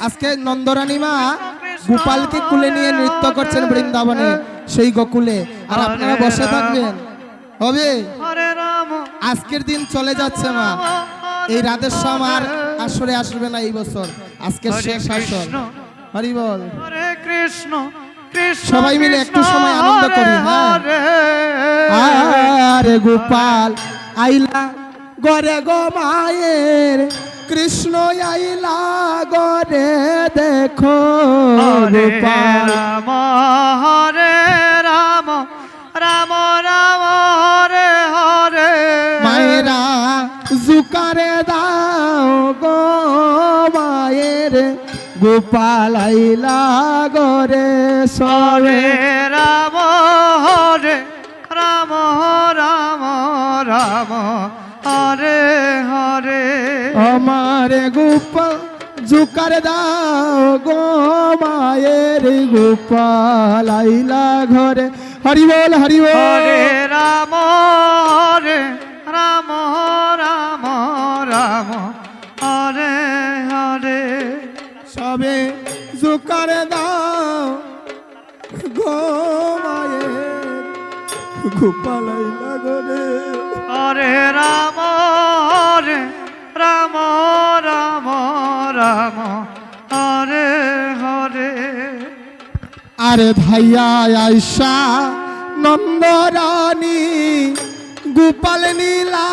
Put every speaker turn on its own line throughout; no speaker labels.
আজকে নন্দরানী মা গোপালকে কুলে নিয়ে নৃত্য করছেন বৃন্দাবনে সেই গোকুলে। আর আপনারা বসে থাকবেন। হবে? আজকের দিন চলে যাচ্ছে মা। এই রাধেশ্যাম আর আসরে আসবে না এই বছর। আজকে শেষ আসর। হরি বল।
কৃষ্ণ
সবাই মিলে একটু সময় আনন্দ করি, হ্যাঁ। আরে গোপাল আইলা গরে গো মায়ের কৃষ্ণ আইলা গরে দেখো
রাম হরে রাম রাম রাম হরে হরে।
মায়েরা জুকারে দাও গো মায়ের। গোপাল আইলা গরে সরে
রাম হরে রাম রাম রাম।
আমার গোপাল জুকারে দাও গো মায়ের গোপাল আইলা ঘরে। হরি বল হরি বল
রাম রে রাম রাম রাম হরে হরে।
সবে জুকারে দাও গো মায়ের গোপাল আইলা ঘরে।
হরে রাম রাম রাম হরে হরে।
আরে ভাইয়া আয়সা নন্দরানী গোপাল নীলা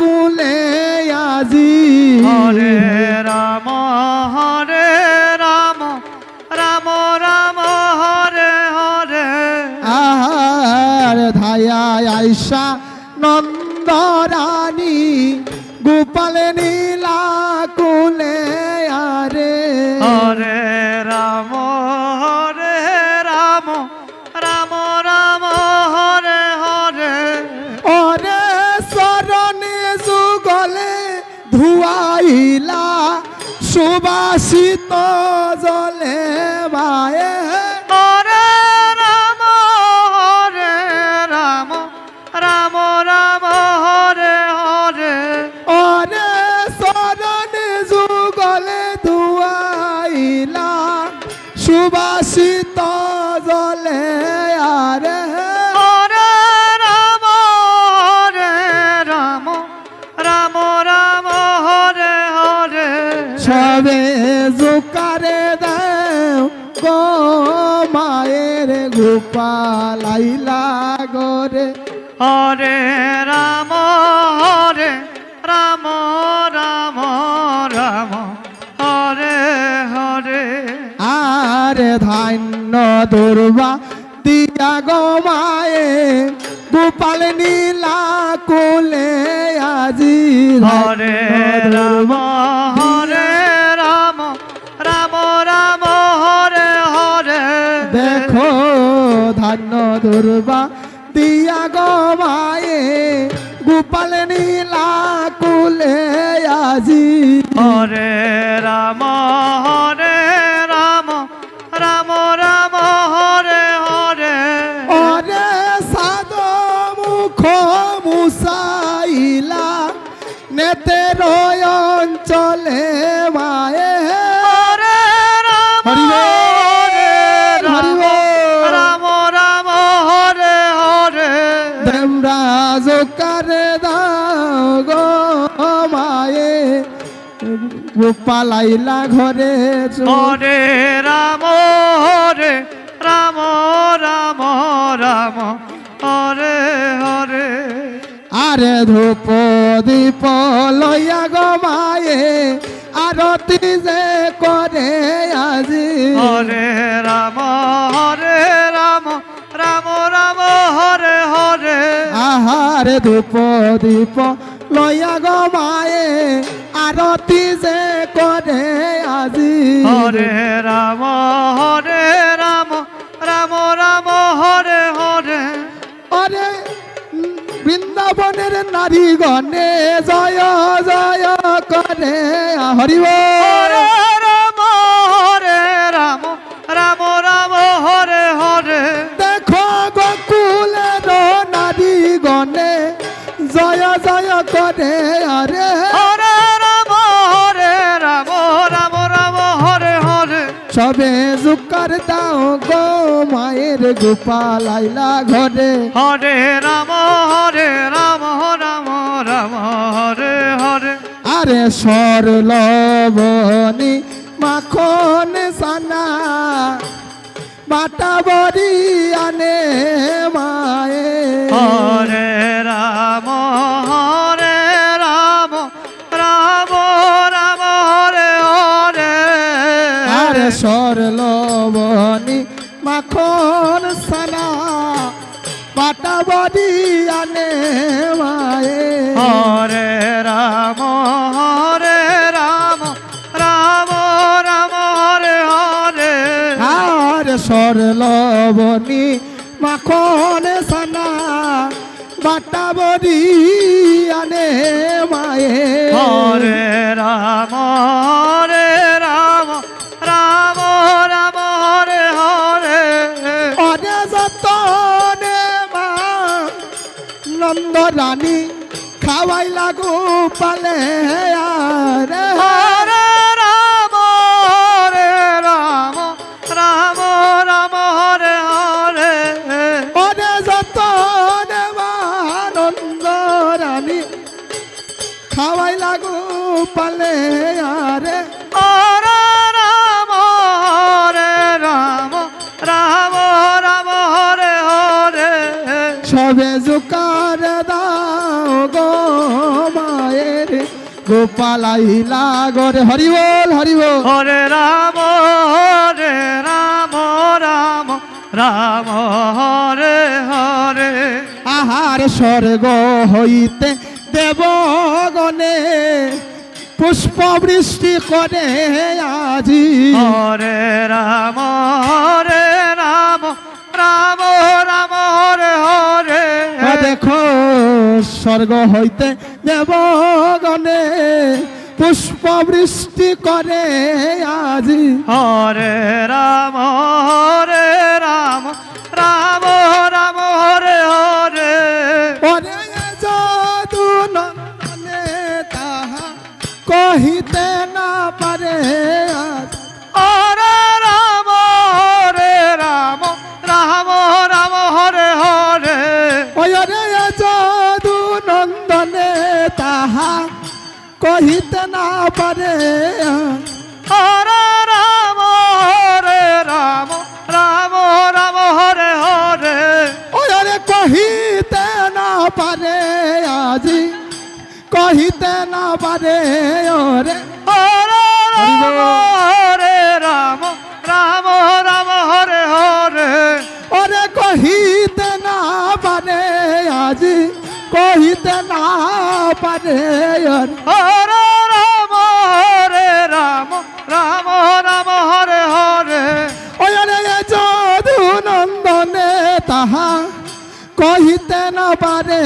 কুলে আজি।
হরে রাম হরে রাম রাম রাম হরে হরে।
আর ধায়া আয়সা নন্দরানী গোপাল নীলা
রাম রাম রাম হরে হরে। হরে
শরণে যুগলে ধুয়াইলা সুবাসিত জলে। আইলা গরে
হরে রাম হরে রাম রাম রাম। হরে হরে।
আরে ধান্য দুর্বা দিয়া গো মায়ে গোপাল নীলা কোলে আজি
হরে রাম হরে রাম
দুর্বা দিয়া গো মায়ে গোপাল নীলা কুলে আজি।
হরে রাম হরে রাম রাম রাম হরে হরে।
অরে সাদ মুখ মুসাইলা নেতে অঞ্চলে দেমরাজ করে দাও গো মায়ে। গোপালাইলা ঘরে
হরে রাম হরে রাম রাম রাম হরে হরে।
আরে ধূপ দীপ লইয়া গো মায়ে আরতি যে করে আজি।
হরে রাম হরে রাম রাম হরে হরে।
আহারে ধূপ দীপ লইয়া গো মায়ে আরতি যে করে আজি।
হরে রাম হরে রাম রাম রাম হরে হরে।
অরে বৃন্দাবনের নারী গণে জয় জয় করে হরি সবে জুকার দাও গো মায়ের গোপাল আইলা ঘরে।
হরে রাম হরে রাম রাম রাম হরে হরে।
আরে সর সরলবনি মাখন সানা বাটা বড়ি আনে মায়ে।
হরে
মাখন সানা আনে মায়ে।
হরে রাম হরে রাম রাম রাম হরে হরে।
আর সরলবনি মাখন সানা বাটা বড়ি আনে মায়ে।
হরে হরে রাম
নন্দ রানী খাওয়াই লাগু পালে আরে
হরে রাম হরে রাম রাম রাম হরে হরে
অনে যতনে মা নন্দ রানী খাওয়াই লাগু পালে আরে
হরে রাম হরে রাম রাম রাম হরে হরে
সবে জুকার গোপাল আইলা গরে হরি বল হরি বল।
হরে রাম হরে রাম রাম রাম হরে হরে।
আহার স্বর্গ হইতে দেবগণে পুষ্প বৃষ্টি করে আজি।
হরে রাম হরে রাম রাম রাম হরে হরে।
দেখো স্বর্গ হইতে দেবগণে পুষ্প বৃষ্টি করে আজি।
হরে রাম হরে রাম রাম
কহিতে না পারে।
হরে রাম হরে রাম রাম রাম হরে হরে।
ওরে কহিতে না পারে আজি। কহিতে না পারে ওরে।
হরে রাম হরে রাম রাম রাম হরে হরে।
ওরে কহিতে না পারে আজি। কহিতে না পারে ওরে। না পারে।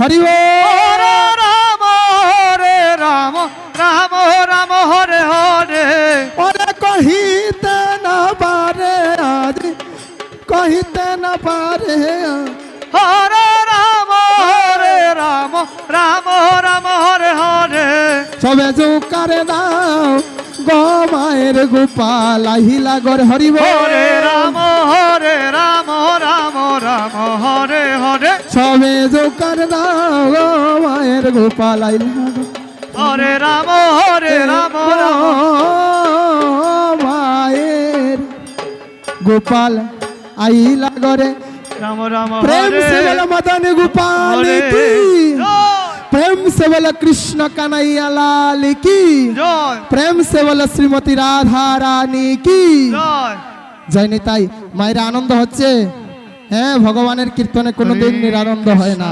হরি
হরে রাম হরে রাম রাম রাম হরে হরে।
ওরে কহিতে না পারে আজি কহিতে না পারে
হরে রাম হরে রাম রাম রাম হরে হরে।
সবে জোকারে দাও গো মায়ের গোপাল আহিলা গর
হরে রাম হরে রাম রাম রাম
সবে জোকার দাও মায়ের গোপাল আইলা।
হরে রাম হরে রাম
মায়ের গোপাল আইলা গরে
রাম রাম
প্রেম সে
মদন
গোপাল প্রেম সে বল কৃষ্ণ কানাইয়া লাল
কি?
প্রেম সে বল শ্রীমতী রাধা রানী কি?
জয়।
তাই মায়ের আনন্দ হচ্ছে। হ্যাঁ ভগবানের কীর্তনে কোনোদিন নিরানন্দ হয় না।